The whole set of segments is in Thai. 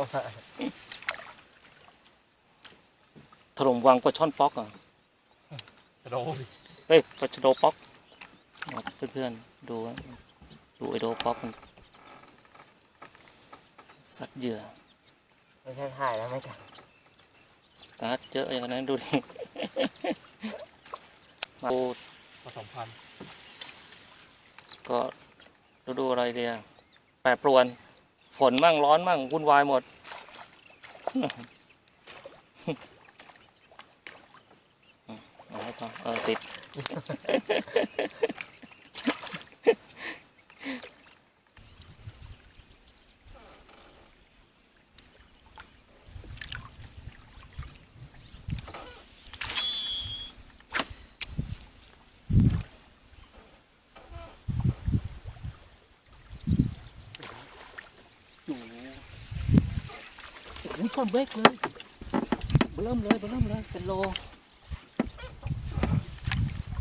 พุ่งเข้ามาถล่มวังปลาช่อนป๊อกอะกระโดดเฮ้ยปลาชะโดป๊อกเอาเพื่อนๆดูนะดูไอโดป๊อกมันสัตว์เหยื่อไม่ใช่ถ่ายแล้วไม่กัดการ์ดเยอะอย่างนั้นดูดิมาดูผสมพันธุ์ก็ฤดูอะไรเดียแปรปรวน ฝนมั่งร้อนมั่งวุ่นวายหมดเอาไว้ก่อนเออติด โอ้โหต้น เบรกเลยเบิ่มเลยเบิ่มเลยเป็นโล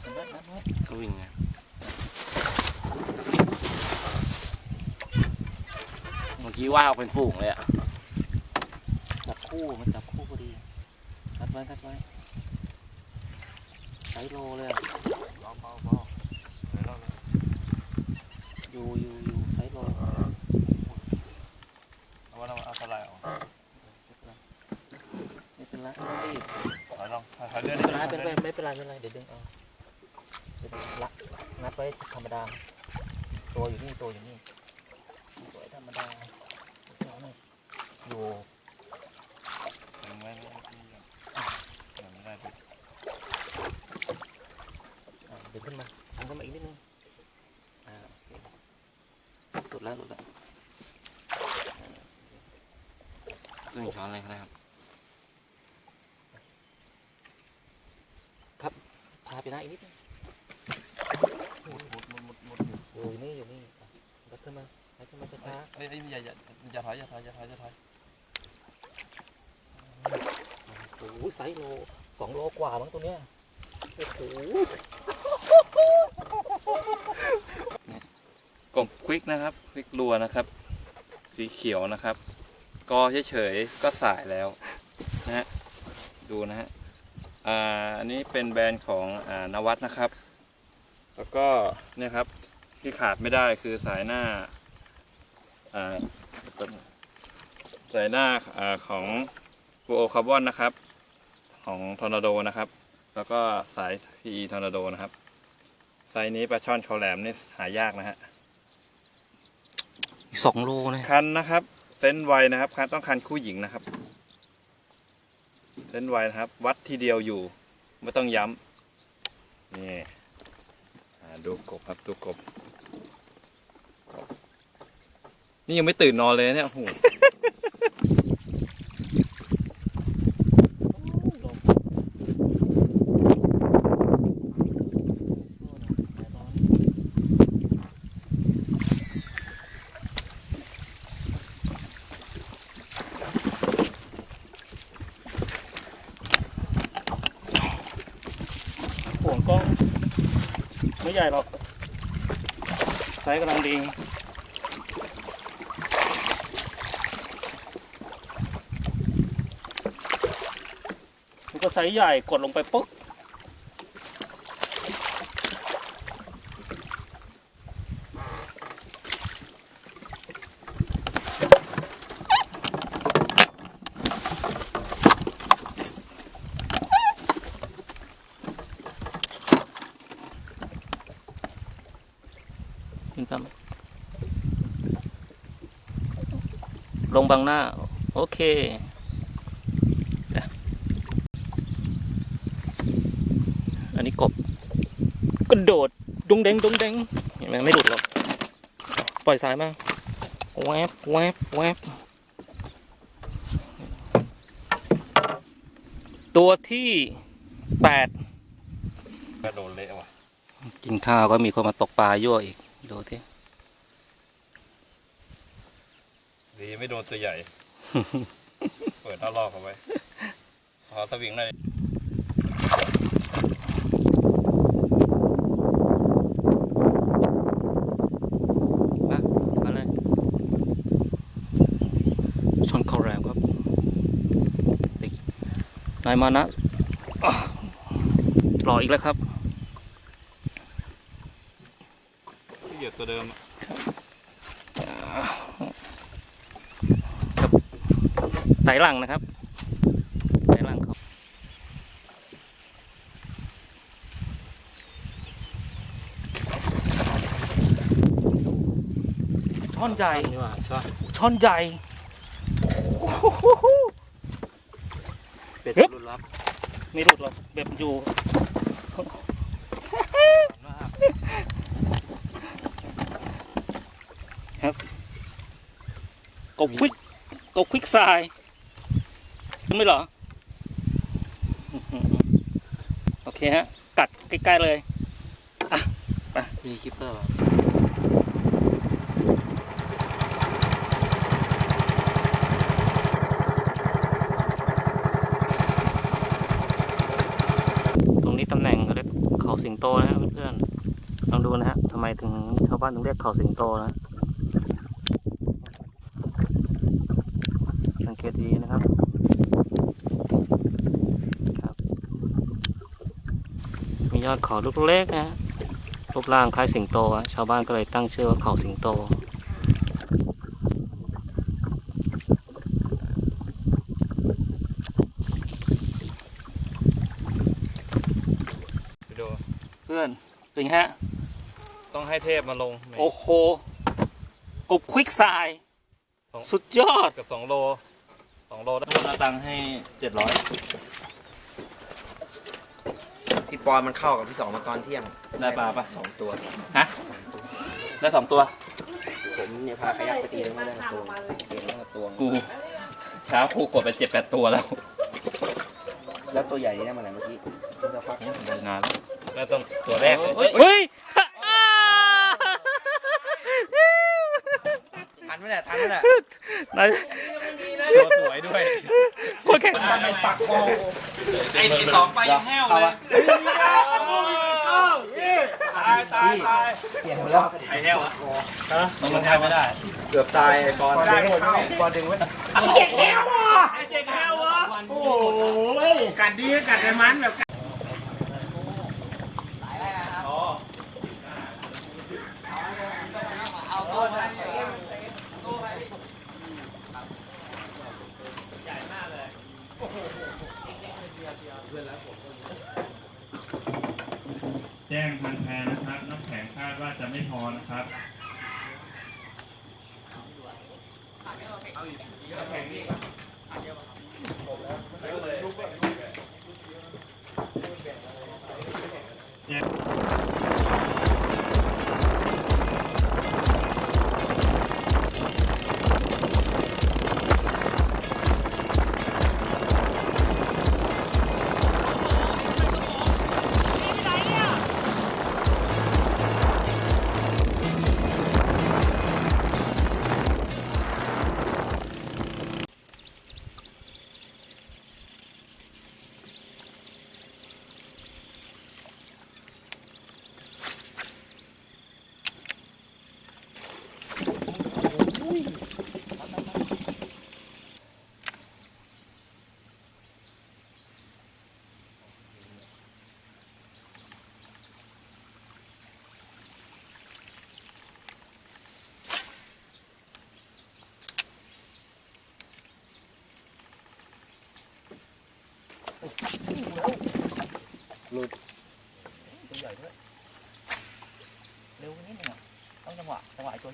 เห็นไหมนับไว้สวิงไงเมื่อกี้ว่าเอาเป็นฝูงเลยอะจับคู่มันจับคู่พอดีกัดไว้กัดไว้ไซส์โลเลยอะเบาเบาเบาเดี๋ยวเราอยู่อยู่อยู่ไซส์โลเอาว่าเราเอาสไลด์ออก ไม่เป็นไรไม่ต้องรีบ ถอยลองถอยถอยเรื่อยไม่เป็นไรไม่เป็นไรเรื่อยไม่เป็นไรไม่เป็นไรเดี๋ยวดึงเอาเดี๋ยวดึงละนัดไว้ธรรมดา ตัวอยู่นี่ตัวอยู่นี่ตัวธรรมดาอยู่ดึงไว้ไม่ไม่ไม่เดี๋ยวไม่ได้ดิอ่าดึงขึ้นมาดึงขึ้นมาอีกนิดนึงอ่าโอเคหลุดแล้วหลุดแล้วซึ่งช้อนอะไรครับ พา ไปหน้าอีกนิดนึงมุดมุดมุดมุดมุดอยู่นี่อยู่นี่อะดัดขึ้นมาดัดขึ้นมาช้าเอ้ยเอ้ยอย่าอย่าอย่าถอยอย่าถอยอย่าถอยอย่าถอยโอ้โหไซส์โลสองโลกว่ามั้งตัวเนี้ยโอ้โหกบควิกนะครับควิกรัวนะครับ สีเขียวนะครับ กอเฉยๆก็สายแล้วนะฮะดูนะฮะ อ่าอันนี้เป็นแบรนด์ของอ่านวัดนะครับ แล้วก็เนี่ยครับที่ขาดไม่ได้คือสายหน้าอ่าสายหน้าอ่าของฟูโอคาร์บอนนะครับ ของทอร์นาโดนะครับ แล้วก็สาย PE ทอร์นาโดนะครับไซส์นี้ปลาช่อนเขาแหลมนี่หายากนะฮะอีกสองโลนะคันนะครับเส้นไวนะครับคันต้องคันคู่หญิงนะครับ เล่นไวนะครับ วัดทีเดียวอยู่ ไม่ต้องย้ำนี่ดูกบครับดูกบ นี่ยังไม่ตื่นนอนเลยเนี่ยโอ้โหวงกล้อง ไม่ใหญ่หรอกไซส์กำลังดีมันก็ไซส์ใหญ่กดลงไปปุ๊บ บางหน้า โอเคจ้ะอันนี้กบกระโดดดุงเด้งดุงเด้งเห็นไหมไม่หลุดหรอกปล่อยสายมาแวบแวบแวบตัวที่แปดกระโดดเละว่ะกินข้าวก็มีคนมาตกปลายั่วอีก ดูที่ ดีไม่โดนตัวใหญ่ เปิดท่าลอกเอาไว้ขอสวิงหน่อยชนเขาแรงครับตินายมานะรออีกแล้วครับเหยียบตัวเดิมอะ ไตหลังนะครับไตหลังครับช่อนใหญ่นี่ว่าช่อนช่อนใหญ่เป็ดฮึบรุ่นลับไม่หลุดหรอกเบ็ดอยู่ครับกบควิกกบควิกทราย ขึ้นไมเหรอ โอเคฮะ กัดใกล้ๆเลยไปมีคิปเปอร์ป่ะตรงนี้ตำแหน่งเขาเรียกเขาสิงโตนะฮะเพื่อนๆลองดูนะฮะทำไมถึงชาวบ้านถึงเรียกเขาสิงโตนะ สังเกตดีนะครับครับ มี ยอดเขาลูกเล็กนะฮะรูปร่างคล้ายสิงโตอะชาวบ้านก็เลยตั้งชื่อว่าเขาสิงโตไปดูเพื่อนเป็นไงฮะ ต้องให้เทพมาลงโอ้โหกบควิกทราย สุดยอดเกับสองโลสองโลได้คนละตังค์ให้เจ็ดร้อย พี่ปอนมันเข้ากับพี่สองมาตอนเที่ยงได้ปลาปะ สองตัว ฮะ ได้สองตัว ผมเนี่ยพาขยักไปตีแล้วไม่ได้ตัวเตีแล้วตัวกูเช้ากูกดไปเจ็ดแปดตัวแล้วแล้วตัวใหญ่นี่ได้มาไหนเมื่อกี้มันจะพักนานแล้วแล้วต้องตัวแรกเลยเฮ้ยทันไหมเนี่ยทันไหมเนี่ยนายตัวสวยด้วยโคตรแข็งปักคอ ไอ้สองไปยังแห้วเลยตายตายตายเปลี่ยนแล้วไอ้แห้วอะมันมันแห้วไม่ได้ เกือบตายไอ้ปอนได้ปอนดึงไว้กัดดีกัดไอ้มันแบบ แจ้งพันแพนะครับ น้ำแข็งคาดว่าจะไม่พอนะครับ ตัว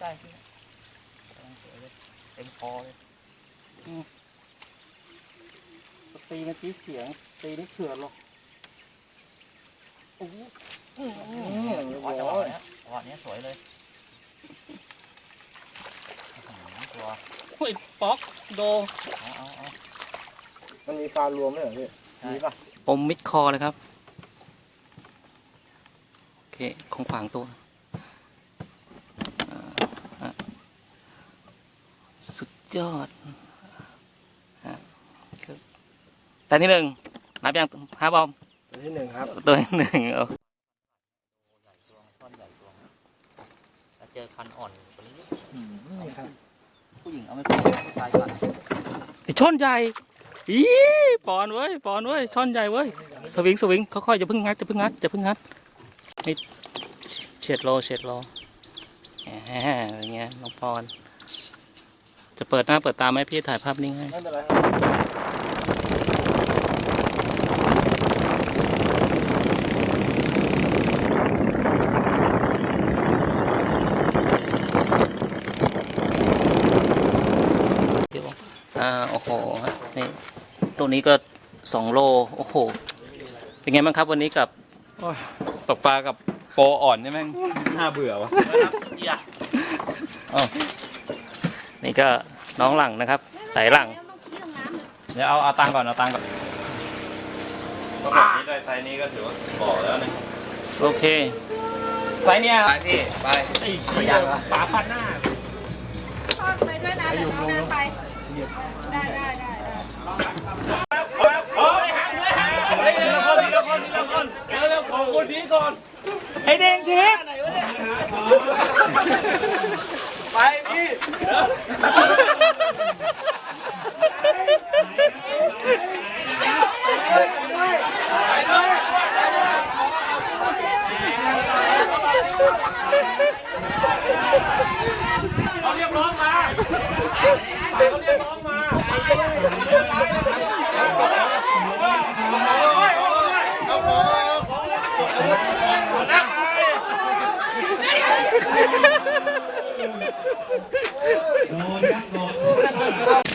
ได้ที่กำลังสวยเลยเต็มคอเลยตีเมื่อกี้เสียงตีนี่เขื่อนหรอกโอ้โหจังหวะนี้ยจังหวะนี้สวยเลยตัวเฮ้ยป๊อกโดเอาเอาเอามันมีปลารวมด้วยเหรอพี่มีป่ะอมมิดคอเลยครับ โอเค ของขวางตัวอ่าอะสุด ยอดอะครับแต่ที่หนึ่งนับยังห้าบอมตัวที่หนึ่งครับ ตัวที่หนึ่งเอาแล้วเจอคันอ่อนตัวนี้นี่ครับผู้หญิงเอาไม่เป็นผู้ชายสั่นไอช่อนใหญ่อีปอนเว้ยปอนเว้ยช่อนใหญ่เว้ยสวิงสวิงค่อยๆจะพึ่งงัดจะพึ่งงัดจะพึ่งงัดนี่เฉดโลเฉดโลแหมอย่างเงี้ยน้องปอน จะเปิดหน้าเปิดตาไหมพี่ถ่ายภาพนิ่งให้ไม่เป็นไรครับเดี๋ยวอ่าโอ้โหนี่ตัวนี้ก็สองโลโอ้โห เป็นไงบ้างครับวันนี้กับตกปลากับโปรอ่อนนี่แม่งน่าเบื่อวะ นี่ก็ น้องหลังนะครับสายหลัง เดี๋ยวเอาเอาตังค์ก่อนเอาตังค์ก่อนก็แบบนี้ได้ไซส์นี้ก็ถือว่าบ่อแล้วเนี่ยโอเคไซส์เนี้ยไปพี่ไปไม่ยากเหรอปลาพันหน้าทอดไปด้วยนะเดี๋ยวน้องเดินไปได้ได้ได้ได้ไอเด้งทิพย์ไปพี่ Ha ha ha! โดนครับโดน